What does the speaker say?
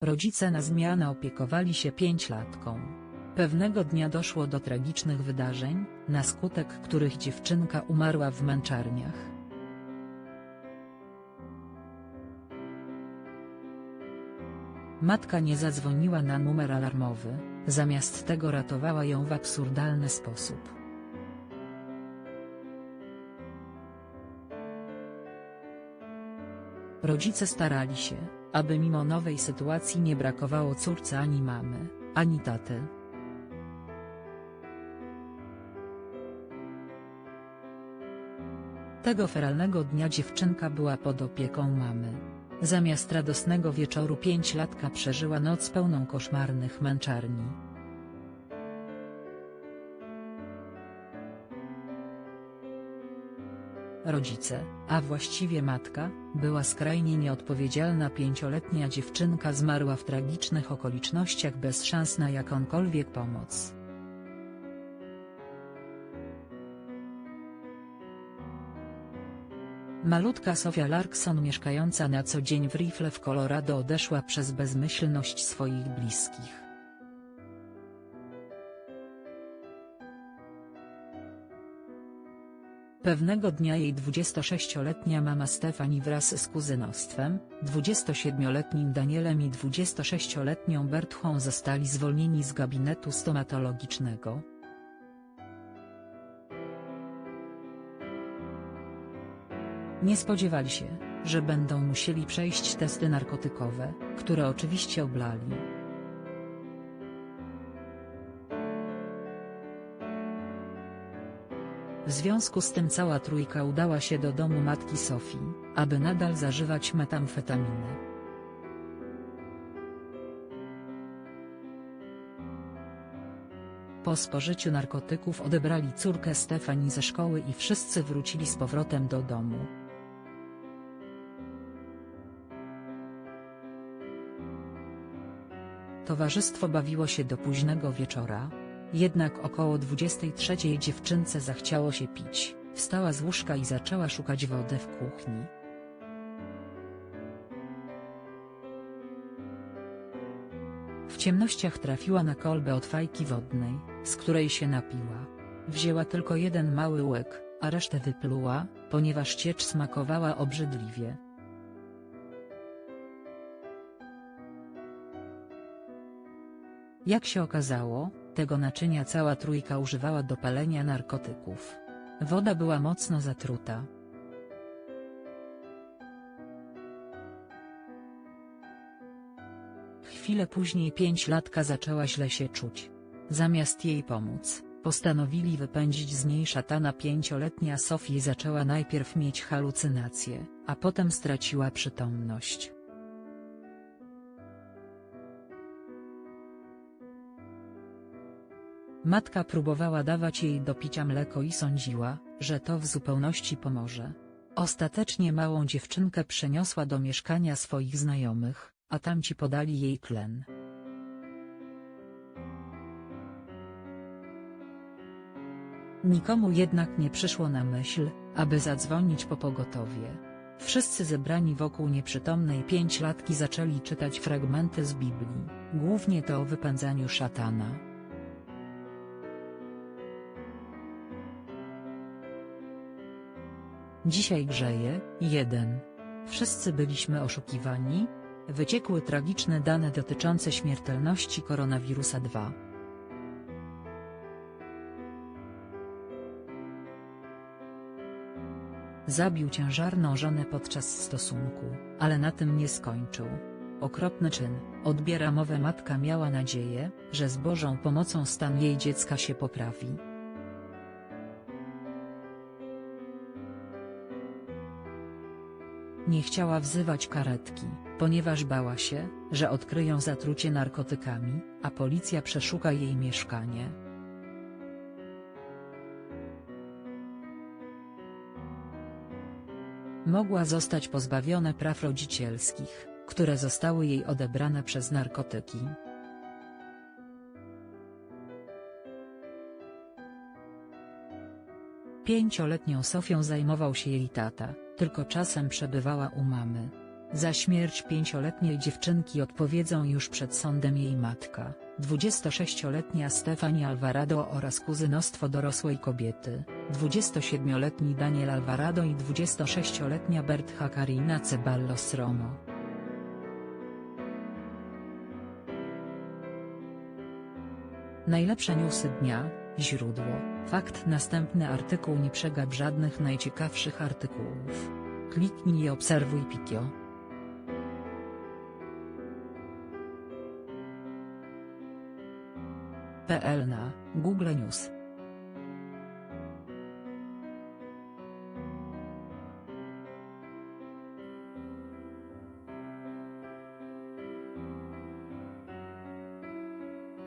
Rodzice na zmianę opiekowali się pięćlatką. Pewnego dnia doszło do tragicznych wydarzeń, na skutek których dziewczynka umarła w męczarniach. Matka nie zadzwoniła na numer alarmowy, zamiast tego ratowała ją w absurdalny sposób. Rodzice starali się, aby mimo nowej sytuacji nie brakowało córce ani mamy, ani taty. Tego feralnego dnia dziewczynka była pod opieką mamy. Zamiast radosnego wieczoru pięciolatka przeżyła noc pełną koszmarnych męczarni. Rodzice, a właściwie matka, była skrajnie nieodpowiedzialna pięcioletnia dziewczynka zmarła w tragicznych okolicznościach bez szans na jakąkolwiek pomoc. Malutka Sofia Larkson mieszkająca na co dzień w Rifle w Colorado odeszła przez bezmyślność swoich bliskich. Pewnego dnia jej 26-letnia mama Stefani wraz z kuzynostwem, 27-letnim Danielem i 26-letnią Bertchą zostali zwolnieni z gabinetu stomatologicznego. Nie spodziewali się, że będą musieli przejść testy narkotykowe, które oczywiście oblali. W związku z tym cała trójka udała się do domu matki Sofii, aby nadal zażywać metamfetaminę. Po spożyciu narkotyków odebrali córkę Stefani ze szkoły i wszyscy wrócili z powrotem do domu. Towarzystwo bawiło się do późnego wieczora, jednak około 23 dziewczynce zachciało się pić, wstała z łóżka i zaczęła szukać wody w kuchni. W ciemnościach trafiła na kolbę od fajki wodnej, z której się napiła. Wzięła tylko jeden mały łyk, a resztę wypluła, ponieważ ciecz smakowała obrzydliwie. Jak się okazało, tego naczynia cała trójka używała do palenia narkotyków. Woda była mocno zatruta. Chwilę później pięciolatka zaczęła źle się czuć. Zamiast jej pomóc, postanowili wypędzić z niej szatana pięcioletnia Sofii zaczęła najpierw mieć halucynacje, a potem straciła przytomność. Matka próbowała dawać jej do picia mleko i sądziła, że to w zupełności pomoże. Ostatecznie małą dziewczynkę przeniosła do mieszkania swoich znajomych, a tamci podali jej tlen. Nikomu jednak nie przyszło na myśl, aby zadzwonić po pogotowie. Wszyscy zebrani wokół nieprzytomnej pięćlatki zaczęli czytać fragmenty z Biblii, głównie to o wypędzaniu szatana. Dzisiaj grzeje, 1. Wszyscy byliśmy oszukiwani. Wyciekły tragiczne dane dotyczące śmiertelności koronawirusa 2. Zabił ciężarną żonę podczas stosunku, ale na tym nie skończył. Okropny czyn, odbiera mowę matka miała nadzieję, że z Bożą pomocą stan jej dziecka się poprawi. Nie chciała wzywać karetki, ponieważ bała się, że odkryją zatrucie narkotykami, a policja przeszuka jej mieszkanie. Mogła zostać pozbawiona praw rodzicielskich, które zostały jej odebrane przez narkotyki. Pięcioletnią Sofią zajmował się jej tata, tylko czasem przebywała u mamy. Za śmierć pięcioletniej dziewczynki odpowiedzą już przed sądem jej matka, 26-letnia Stefani Alvarado oraz kuzynostwo dorosłej kobiety, 27-letni Daniel Alvarado i 26-letnia Bertha Karina Ceballos Romo. Najlepsze newsy dnia, źródło, fakt Następny artykuł nie przegap żadnych najciekawszych artykułów. Kliknij i obserwuj Pikio. PL na Google News